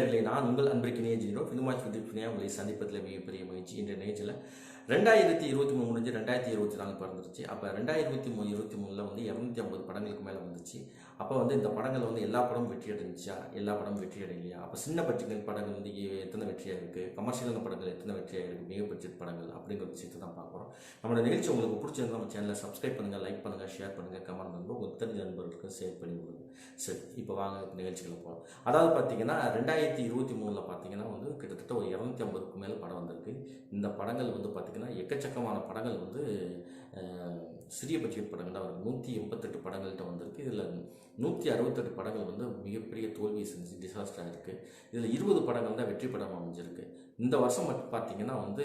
நான் உங்கள் அன்பிற்கு ஜீரோ. ஃபிலிமாச் ஃபிலிப்னியா உங்களை சந்திப்பதில் மிகப்பெரிய மகிழ்ச்சி. இன்றைய நிகழ்ச்சியில் ரெண்டாயிரத்தி இருபத்தி மூணு முடிஞ்சு ரெண்டாயிரத்தி இருபத்தி நாலு பிறந்துருச்சு. அப்போ ரெண்டாயிரத்தி இருபத்தி மூணு இருபத்தி மூணில் வந்து இரநூத்தி ஐம்பது படங்களுக்கு மேலே வந்துச்சு. அப்போ வந்து இந்த படங்கள் வந்து எல்லா படமும் வெற்றி அடைஞ்சிச்சா எல்லா படமும் வெற்றி அடையலையா அப்போ சின்ன பட்ஜெட் படங்கள் வந்து எத்தனை வெற்றியாக இருக்குது கமர்ஷியலான படங்கள் எத்தனை வெற்றியாக இருக்குது மிக பட்ஜெட் படங்கள் அப்படிங்கிற விஷயத்தை தான் பார்க்குறோம். நம்மளோட நிகழ்ச்சி உங்களுக்கு பிடிச்சிருந்தா நம்ம சேனலை சப்ஸ்கிரைப் பண்ணுங்கள் லைக் பண்ணுங்கள் ஷேர் பண்ணுங்கள் கமெண்ட் பண்ணுங்கள் உங்கள் தெரிஞ்ச நண்பர்களுக்கு ஷேர் பண்ணி கொடுங்க. சரி இப்போ வாங்க நிகழ்ச்சிகளை போகலாம் அதாவது பார்த்தீங்கன்னா ரெண்டாயிரத்தி இருபத்தி மூணில் பார்த்தீங்கன்னா வந்து கிட்டத்தட்ட ஒரு இரநூத்தி ஐம்பதுக்கு மேலே படம் வந்திருக்கு. இந்த படங்கள் வந்து பார்த்தீங்கன்னா எக்கச்சக்கமான படங்கள் வந்து சிறிய பட்ஜெட் படங்கள் தான். நூற்றி எண்பத்தெட்டு படங்கள்கிட்ட வந்திருக்கு. இதில் நூற்றி அறுபத்தெட்டு படங்கள் வந்து மிகப்பெரிய தோல்வி செஞ்சு டிசாஸ்டர் இருக்குது இதில் இருபது படங்கள் தான் வெற்றி படம் அமைஞ்சிருக்கு. இந்த வருஷம் மட்டும் பார்த்தீங்கன்னா வந்து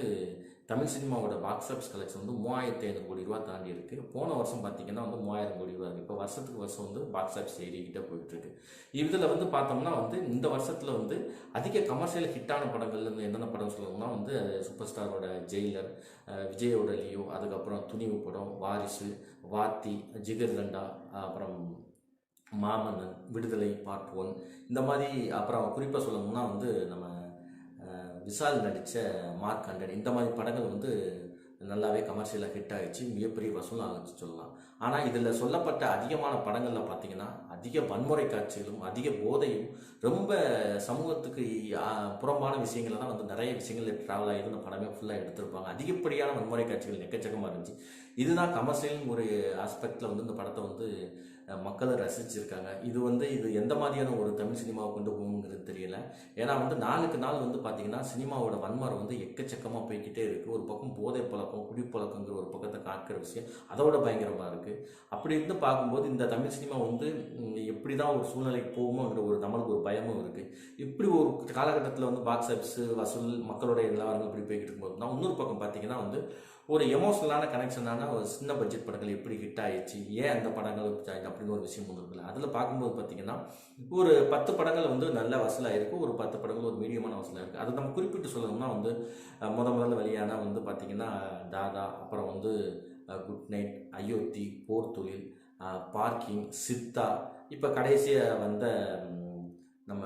தமிழ் சினிமாவோட பாக்ஸ் ஆஃபீஸ் கலெக்ஷன் வந்து மூவாயிரத்தி ஐநூறு கோடி ரூபா தாண்டி இருக்குது போன வருஷம் பார்த்தீங்கன்னா வந்து மூவாயிரம் கோடி ரூபா இருக்குது இப்போ வருஷத்துக்கு வருஷம் வந்து பாக்ஸ் ஆஃபீஸ் ஏறிக்கிட்டே போயிட்டுருக்கு இதில் வந்து பார்த்தோம்னா வந்து இந்த வருஷத்தில் வந்து அதிக கமர்ஷியல் ஹிட்டான படங்கள் வந்து என்னென்ன படம் சொல்லணும்னா வந்து சூப்பர் ஸ்டாரோட ஜெயிலர் விஜயோட லியோ அதுக்கப்புறம் துணிவு படம் வாரிசு வாத்தி ஜிகர் தண்டா அப்புறம் மாமன்னன் விடுதலை பார்ட் ஒன் இந்த மாதிரி அப்புறம் குறிப்பாக சொல்லணும்னா வந்து நம்ம விசால் விஷால் நடித்த மார்க் ஹண்ட்ரட் இந்த மாதிரி படங்கள் வந்து நல்லாவே கமர்ஷியலாக ஹிட் ஆகிடுச்சு மிகப்பெரிய வசூல் ஆகிச்சு சொல்லலாம். ஆனால் இதில் சொல்லப்பட்ட அதிகமான படங்களில் பார்த்தீங்கன்னா அதிக வன்முறை காட்சிகளும் அதிக போதையும் ரொம்ப சமூகத்துக்கு புறம்பான விஷயங்களை தான் வந்து நிறைய விஷயங்கள் ட்ராவல் ஆகி இந்த படமே ஃபுல்லாக எடுத்திருப்பாங்க. அதிகப்படியான வன்முறை காட்சிகள் எக்கச்சக்கமாக இருந்துச்சு. இதுதான் கமர்ஷியல் ஒரு ஆஸ்பெக்டில் வந்து இந்த படத்தை வந்து மக்களை ரசிச்சிருக்காங்க. இது வந்து இது எந்த மாதிரியான ஒரு தமிழ் சினிமாவை கொண்டு போகுங்கிறது தெரியல. ஏன்னா வந்து நாளுக்கு நாள் வந்து பார்த்தீங்கன்னா சினிமாவோட வன்முறை வந்து எக்கச்சக்கமாக போய்க்கிட்டே இருக்குது ஒரு பக்கம் போதை பழக்கம் குடிப்பழக்கங்கிற ஒரு பக்கத்தை காக்கிற விஷயம் அதோட பயங்கரமாக இருக்குது அப்படி இருந்து பார்க்கும்போது இந்த தமிழ் சினிமா வந்து எப்படி தான் ஒரு சூழ்நிலைக்கு போகுமோங்கிற ஒரு நம்மளுக்கு ஒரு பயமும் இருக்குது இப்படி ஒரு காலகட்டத்தில் வந்து பாக்ஸ் ஆஃபீஸ் வசூல் மக்களோட நிலவரங்கள் இப்படி போய்கிட்டு இருக்கும்போது தான் இன்னொரு பக்கம் பார்த்தீங்கன்னா வந்து ஒரு எமோஷனலான கனெக்ஷனான ஒரு சின்ன பட்ஜெட் படங்கள் எப்படி ஹிட் ஆயிடுச்சு ஏன் அந்த படங்கள் அப்படின்னு ஒரு விஷயம் ஒன்று இருக்குல்ல அதில் பார்க்கும்போது பார்த்தீங்கன்னா ஒரு பத்து படங்கள் வந்து நல்ல வசூலாயிருக்கு ஒரு பத்து படங்கள் ஒரு மீடியமான வசூலாக இருக்குது அதை நம்ம குறிப்பிட்டு சொல்லணும்னா வந்து முத முதல்ல வெளியான வந்து பார்த்தீங்கன்னா தாதா அப்புறம் வந்து குட் நைட் அயோத்தி போர் தொழில் பார்க்கிங் சித்தா இப்போ கடைசியாக வந்த நம்ம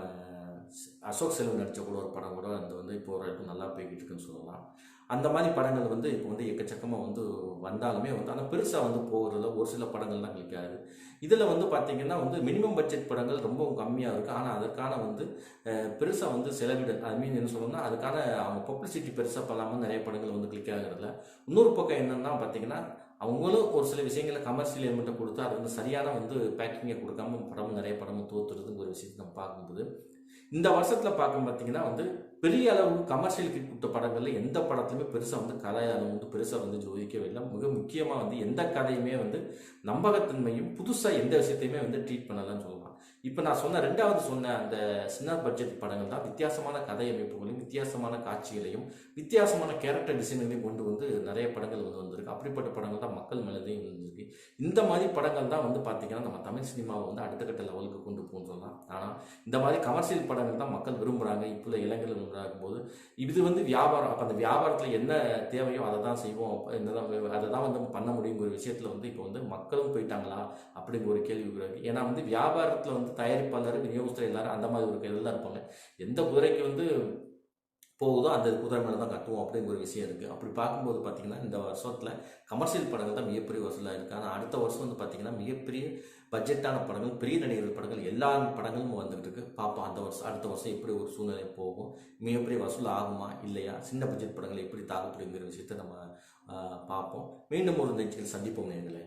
அசோக் செல்வன் நடித்த கூட ஒரு படம் கூட அந்த வந்து இப்போ ஒரு நல்லா போய்கிட்டு இருக்குன்னு சொல்லலாம். அந்த மாதிரி படங்கள் வந்து இப்போ வந்து எக்கச்சக்கமாக வந்து வந்தாலுமே வந்து ஆனால் பெருசாக வந்து போகிறதுல ஒரு சில படங்கள் தான் கிளிக்காது இதில் வந்து பார்த்திங்கன்னா வந்து மினிமம் பட்ஜெட் படங்கள் ரொம்ப கம்மியாக இருக்குது ஆனால் அதற்கான வந்து பெருசாக வந்து செலவிட ஐ மீன் என்ன சொல்லணும்னா அதுக்கான அவங்க பப்ளிசிட்டி பெருசாக பண்ணாமல் நிறைய படங்கள் வந்து கிளிக் ஆகிறதுல இன்னொரு பக்கம் என்னென்னா பார்த்தீங்கன்னா அவங்களும் ஒரு சில விஷயங்களை கமர்ஷியல் எலிமெண்ட்டை கொடுத்து அது வந்து சரியான வந்து பேக்கிங்கை கொடுக்காம படமும் நிறைய படமும் தோத்துறதுங்கிற ஒரு விஷயத்தை நம்ம பார்க்கும்போது இந்த வருஷத்தில் பார்க்கும் பார்த்தீங்கன்னா வந்து பெரிய அளவு கமர்ஷியல் கிட் கொடுத்த படங்களில் எந்த படத்துலையுமே பெருசாக வந்து கதை வந்து பெருசாக வந்து ஜோதிக்கவே இல்லை. மிக முக்கியமாக வந்து எந்த கதையுமே வந்து நம்பகத்தன்மையும் புதுசாக எந்த விஷயத்தையுமே வந்து ட்ரீட் பண்ணலாம்னு சொல்லலாம் இப்போ நான் சொன்ன ரெண்டாவது சொன்ன அந்த சின்ன பட்ஜெட் படங்கள் தான் வித்தியாசமான கதை அமைப்புகளையும் வித்தியாசமான காட்சிகளையும் வித்தியாசமான கேரக்டர் டிசைன்களையும் கொண்டு வந்து நிறைய படங்கள் வந்து வந்திருக்கு. அப்படிப்பட்ட படங்கள் தான் மக்கள் மேலதையும் வந்திருக்கு இந்த மாதிரி படங்கள் தான் வந்து பார்த்தீங்கன்னா நம்ம தமிழ் சினிமாவை வந்து அடுத்த கட்ட லெவலுக்கு கொண்டு போகணும் சொல்லலாம். ஆனால் இந்த மாதிரி கமர்ஷியல் படங்கள் தான் மக்கள் விரும்புகிறாங்க இப்போ இளைஞர்கள் விரும்புகிறாங்க போது இது வந்து வியாபாரம். அப்போ அந்த வியாபாரத்தில் என்ன தேவையோ அதை தான் செய்வோம். என்னதான் அதை தான் வந்து பண்ண முடியுங்கிற விஷயத்தில் வந்து இப்போ வந்து மக்களும் போயிட்டாங்களா? அப்படிங்கிற ஒரு கேள்வி இருக்குது ஏன்னா வந்து வியாபாரத்தில் வந்து தயாரிப்பாளர் விநியோகஸ்தர் எல்லாரும் அந்த மாதிரி ஒரு கையில் தான் இருப்பாங்க. எந்த குதிரைக்கு வந்து போகுதோ அந்த குதிரை மேலே தான் கட்டுவோம் அப்படிங்கிற ஒரு விஷயம் இருக்குது அப்படி பார்க்கும்போது பார்த்தீங்கன்னா இந்த வருஷத்தில் கமர்ஷியல் படங்கள் தான் மிகப்பெரிய வசூலாக இருக்குது ஆனால் அடுத்த வருஷம் வந்து பார்த்தீங்கன்னா மிகப்பெரிய பட்ஜெட்டான படங்கள் பெரிய நடிகர்கள் படங்கள் எல்லா படங்களும் வந்துகிட்டு இருக்கு. பார்ப்போம் அந்த வருஷம் அடுத்த வருஷம் எப்படி ஒரு சூழ்நிலை போகும் மிகப்பெரிய வசூல் ஆகுமா இல்லையா சின்ன பட்ஜெட் படங்கள் எப்படி தாக்கப்படுங்கிற விஷயத்தை நம்ம பார்ப்போம். மீண்டும் ஒரு நிகழ்ச்சியில் சந்திப்போம் நேர்களே